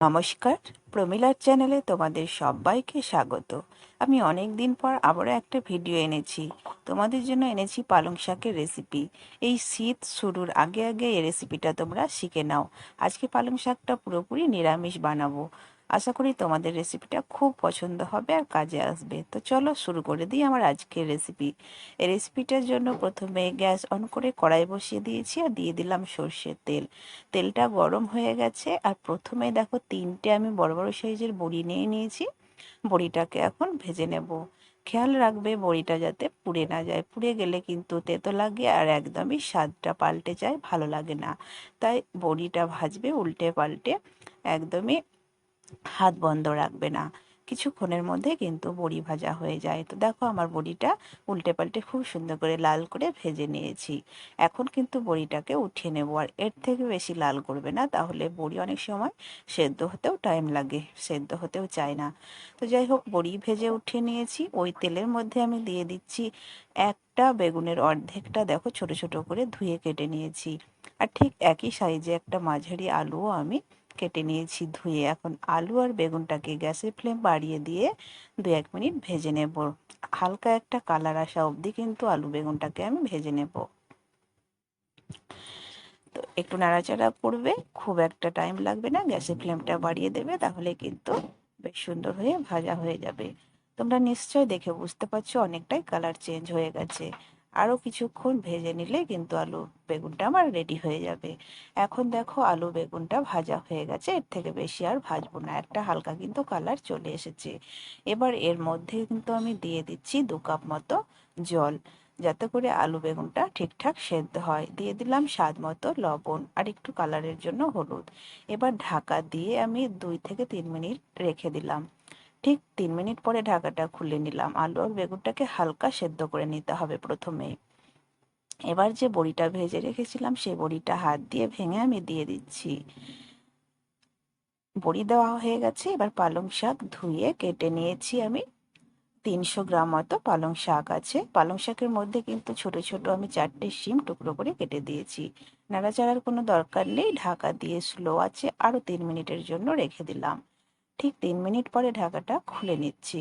নমস্কার, প্রমিলার চ্যানেলে তোমাদের সবাইকে স্বাগত। আমি অনেক দিন পর আবারও একটা ভিডিও এনেছি। তোমাদের জন্য এনেছি পালং শাকের রেসিপি এই শীত শুরুর আগে আগে এই রেসিপিটা তোমরা শিখে নাও। আজকে পালং শাকটা পুরোপুরি নিরামিষ বানাবো। আশা করি তোমাদের রেসিপিটা খুব পছন্দ হবে আর কাজে আসবে। তো চলো শুরু করে দিই আমার আজকের রেসিপি এই রেসিপিটার জন্য প্রথমে গ্যাস অন করে কড়াই বসিয়ে দিয়েছি আর দিয়ে দিলাম সর্ষের তেল। তেলটা গরম হয়ে গেছে আর প্রথমে দেখো তিনটে আমি বড় বড় সাইজের বড়ি নিয়ে নিয়েছি। বড়িটাকে এখন ভেজে নেব। খেয়াল রাখবে বড়িটা যাতে পুড়ে না যায়। পুড়ে গেলে কিন্তু তেতো লাগে আর একদমই স্বাদটা পাল্টে যায়, ভালো লাগে না। তাই বড়িটা ভাজবে উল্টে পাল্টে। একদমই হাত বন্ধ রাখবে না। কিছুক্ষণের মধ্যে কিন্তু বড়ি ভাজা হয়ে যায়। তো দেখো আমার বড়িটা উল্টে পাল্টে খুব সুন্দর করে লাল করে ভেজে নিয়েছি। এখন কিন্তু বড়িটাকে উঠিয়ে নেব। আর এর থেকে বেশি লাল করবে না, তাহলে বড়ি অনেক সময় সেদ্ধ হতেও টাইম লাগে, সেদ্ধ হতেও চায় না। তো যাই হোক, বড়ি ভেজে উঠিয়ে নিয়েছি। ওই তেলের মধ্যে আমি দিয়ে দিচ্ছি একটা বেগুনের অর্ধেকটা দেখো ছোট ছোট করে ধুয়ে কেটে নিয়েছি। আর ঠিক একই সাইজে একটা মাঝারি আলুও আমি কেটে নিয়েছি ধুয়ে। এখন আলু আর বেগুনটাকে গ্যাসের ফ্লেম বাড়িয়ে দিয়ে দু এক মিনিট ভেজে নেব। হালকা একটা কালার আসা অবধি কিন্তু আলু বেগুনটাকে আমি ভেজে নেব। তো একটু নাড়াচাড়া করবে, খুব একটা টাইম লাগবে না, গ্যাসের ফ্লেমটা বাড়িয়ে দেবে, তাহলে কিন্তু বেশ সুন্দর হয়ে ভাজা হয়ে যাবে। তোমরা নিশ্চয় দেখে বুঝতে পারছ অনেকটাই কালার চেঞ্জ হয়ে গেছে। আরও কিছুক্ষণ ভেজে নিলে কিন্তু আলু বেগুনটা আমার রেডি হয়ে যাবে। এখন দেখো আলু বেগুনটা ভাজা হয়ে গেছে, এর থেকে বেশি আর ভাজবো না, একটা হালকা কিন্তু কালার চলে এসেছে। এবার এর মধ্যে কিন্তু আমি দিয়ে দিচ্ছি দু কাপ মতো জল, যাতে করে আলু বেগুনটা ঠিকঠাক সেদ্ধ হয়। দিয়ে দিলাম স্বাদ মতো লবণ আর একটু কালারের জন্য হলুদ। এবার ঢাকা দিয়ে আমি দুই থেকে তিন মিনিট রেখে দিলাম। ঠিক তিন মিনিট পরে ঢাকাটা খুলে নিলাম। আলু আর বেগুনটাকে হালকা সেদ্ধ করে নিতে হবে প্রথমে এবার যে বড়িটা ভেজে রেখেছিলাম, সেই বড়িটা হাত দিয়ে ভেঙে আমি দিয়ে দিচ্ছি। বড়ি দেওয়া হয়ে গেছে, এবার পালং শাক ধুয়ে কেটে নিয়েছি আমি। তিনশো গ্রাম মতো পালং শাক আছে। পালং শাকের মধ্যে কিন্তু ছোট ছোট আমি চারটে শিম টুকরো করে কেটে দিয়েছি। নাড়াচাড়ার কোনো দরকার নেই, ঢাকা দিয়ে স্লো আছে, আরও তিন মিনিটের জন্য রেখে দিলাম। ঠিক তিন মিনিট পরে ঢাকাটা খুলে নিচ্ছি।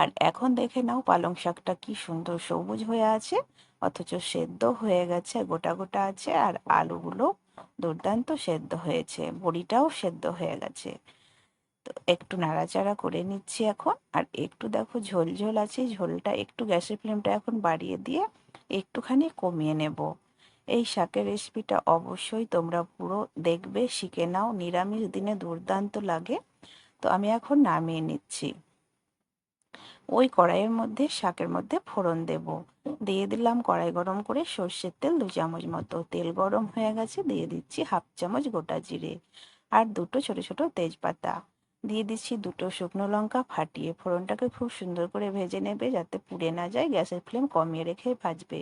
আর এখন দেখে নাও পালং শাকটা কি সুন্দর সবুজ হয়ে আছে, অথচ সেদ্ধ হয়ে গেছে, গোটা গোটা আছে, আর আলুগুলো দুর্দান্ত সেদ্ধ হয়েছে, বড়িটাও সেদ্ধ হয়ে গেছে। তো একটু নাড়াচাড়া করে নিচ্ছি এখন, আর একটু দেখো ঝোল ঝোল আছে, ঝোলটা একটু গ্যাসের ফ্লেমটা এখন বাড়িয়ে দিয়ে একটুখানি কমিয়ে নেব। এই শাকের রেসিপিটা অবশ্যই তোমরা পুরো দেখবে, শিখে নাও। নিরামিষ দিনে দুর্দান্ত লাগে। তো আমি এখন নামিয়ে নিচ্ছি। ওই কড়াইয়ের মধ্যে, শাকের মধ্যে ফোড়ন দেব। দিয়ে দিলাম কড়াই গরম করে সর্ষের তেল দু চামচ মতো। তেল গরম হয়ে গেছে, দিয়ে দিচ্ছি হাফ চামচ গোটা জিরে। আর দুটো ছোট ছোট তেজপাতা। দিয়ে দিচ্ছি দুটো শুকনো লঙ্কা, ফাটিয়ে ফোড়নটাকে খুব সুন্দর করে ভেজে নেবে যাতে পুড়ে না যায়, গ্যাসের ফ্লেম কমিয়ে রেখে ভাজবে।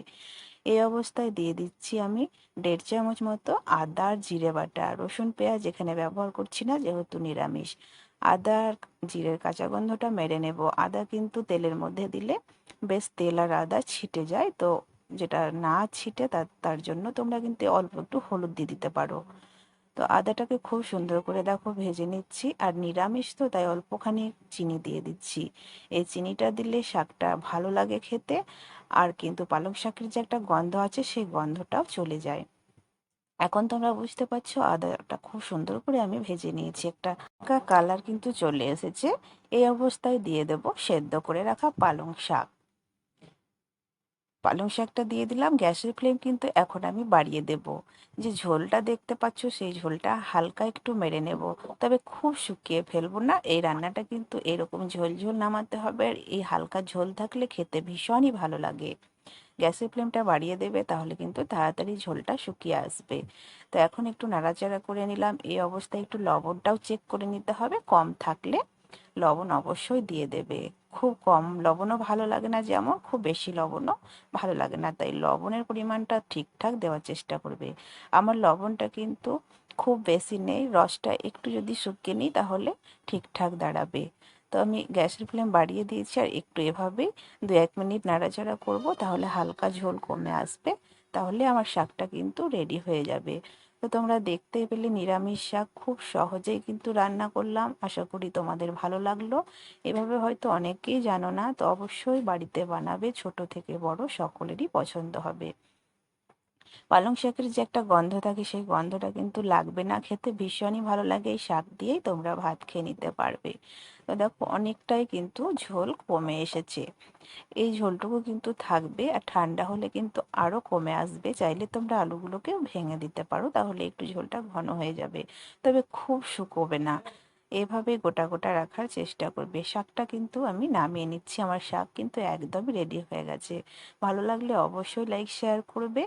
এই অবস্থায় দিয়ে দিচ্ছি আমি দেড় চামচ মতো আদা আর জিরে বাটা, রসুন, পেঁয়াজ এখানে ব্যবহার করছি না যেহেতু নিরামিষ। আদা আর জিরের কাঁচা গন্ধটা মেরে নেব। আদা কিন্তু তেলের মধ্যে দিলে বেশ তেল আর আদা ছিটে যায়, তো যেটা না ছিটে তার তার জন্য তোমরা কিন্তু অল্প একটু হলুদ দিয়ে দিতে পারো। তো আদাটাকে খুব সুন্দর করে দেখো ভেজে নিচ্ছি আর নিরামিষ তো তাই অল্পখানি চিনি দিয়ে দিচ্ছি। এই চিনিটা দিলে শাকটা ভালো লাগে খেতে আর কিন্তু পালং শাকের যে একটা গন্ধ আছে সেই গন্ধটাও চলে যায়। এখন তোমরা বুঝতে পারছ আদাটা খুব সুন্দর করে আমি ভেজে নিয়েছি। একটা কালার কিন্তু চলে এসেছে। এই অবস্থায় দিয়ে দেব সেদ্ধ করে রাখা পালং শাক। পালং শাকটা দিয়ে দিলাম, গ্যাসের ফ্লেম কিন্তু এখন আমি বাড়িয়ে দেব। যে ঝোলটা দেখতে পাচ্ছ, সেই ঝোলটা হালকা একটু মেরে নেব। তবে খুব শুকিয়ে ফেলব না, এই রান্নাটা কিন্তু এরকম ঝোল ঝোল নামাতে হবে আর এই হালকা ঝোল থাকলে খেতে ভীষণই ভালো লাগে। গ্যাসের ফ্লেমটা বাড়িয়ে দেবে, তাহলে কিন্তু তাড়াতাড়ি ঝোলটা শুকিয়ে আসবে। তো এখন একটু নাড়াচাড়া করে নিলাম, এই অবস্থায় একটু লবণটাও চেক করে নিতে হবে, কম থাকলে লবণ অবশ্যই দিয়ে দেবে। খুব কম। লবণও ভালো লাগে না যেমন, খুব বেশি লবণও ভালো লাগে না। তাই লবণের পরিমাণটা ঠিকঠাক দেওয়ার চেষ্টা করবে। আমার লবণটা কিন্তু খুব বেশি নেই। রসটা একটু যদি শুকিয়ে নিই তাহলে ঠিকঠাক দাঁড়াবে। তো আমি গ্যাসের ফ্লেম বাড়িয়ে দিয়েছি আর একটু এভাবেই দু এক মিনিট নাড়াচাড়া করব তাহলে হালকা ঝোল কমে আসবে। তাহলে আমার শাকটা কিন্তু রেডি হয়ে যাবে। তো তোমরা দেখতে পেলে নিরামিষ শাক খুব সহজেই কিন্তু রান্না করলাম। আশা করি তোমাদের ভালো লাগল। এভাবে হয়তো অনেকেই জানো না, তো অবশ্যই বাড়িতে বানাবে ছোট থেকে বড়, সকলেরই পছন্দ হবে। পালং শাকের যে একটা গন্ধ থাকে, সেই গন্ধটা কিন্তু লাগবে না খেতে। ভীষণই ভালো লাগে এই শাক দিয়েই তোমরা ভাত খেয়ে নিতে পারবে। তো দেখো, অনেকটাই কিন্তু ঝোল কমে এসেছে। এই ঝোলটুকু কিন্তু থাকবে আর ঠান্ডা হলে কিন্তু আরও কমে আসবে। চাইলে তোমরা আলুগুলোকেও ভেঙে দিতে পারো, তাহলে একটু ঝোলটা ঘন হয়ে যাবে। তবে খুব শুকোবে না। এভাবে গোটা গোটা রাখার চেষ্টা করবে। শাকটা কিন্তু আমি নামিয়ে নিচ্ছি, আমার শাক কিন্তু একদমই রেডি হয়ে গেছে। ভালো লাগলে অবশ্যই লাইক শেয়ার করবে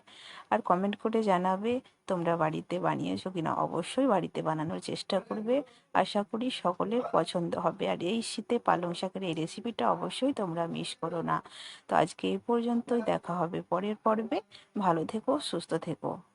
আর কমেন্ট করে জানাবে তোমরা বাড়িতে বানিয়েছো কিনা। অবশ্যই বাড়িতে বানানোর চেষ্টা করবে। আশা করি সকলের পছন্দ হবে। আর এই শীতে পালং শাকের এই রেসিপিটা অবশ্যই তোমরা মিস করো না। তো আজকে এই পর্যন্তই। দেখা হবে পরের পর্বে। ভালো থেকো, সুস্থ থেকো।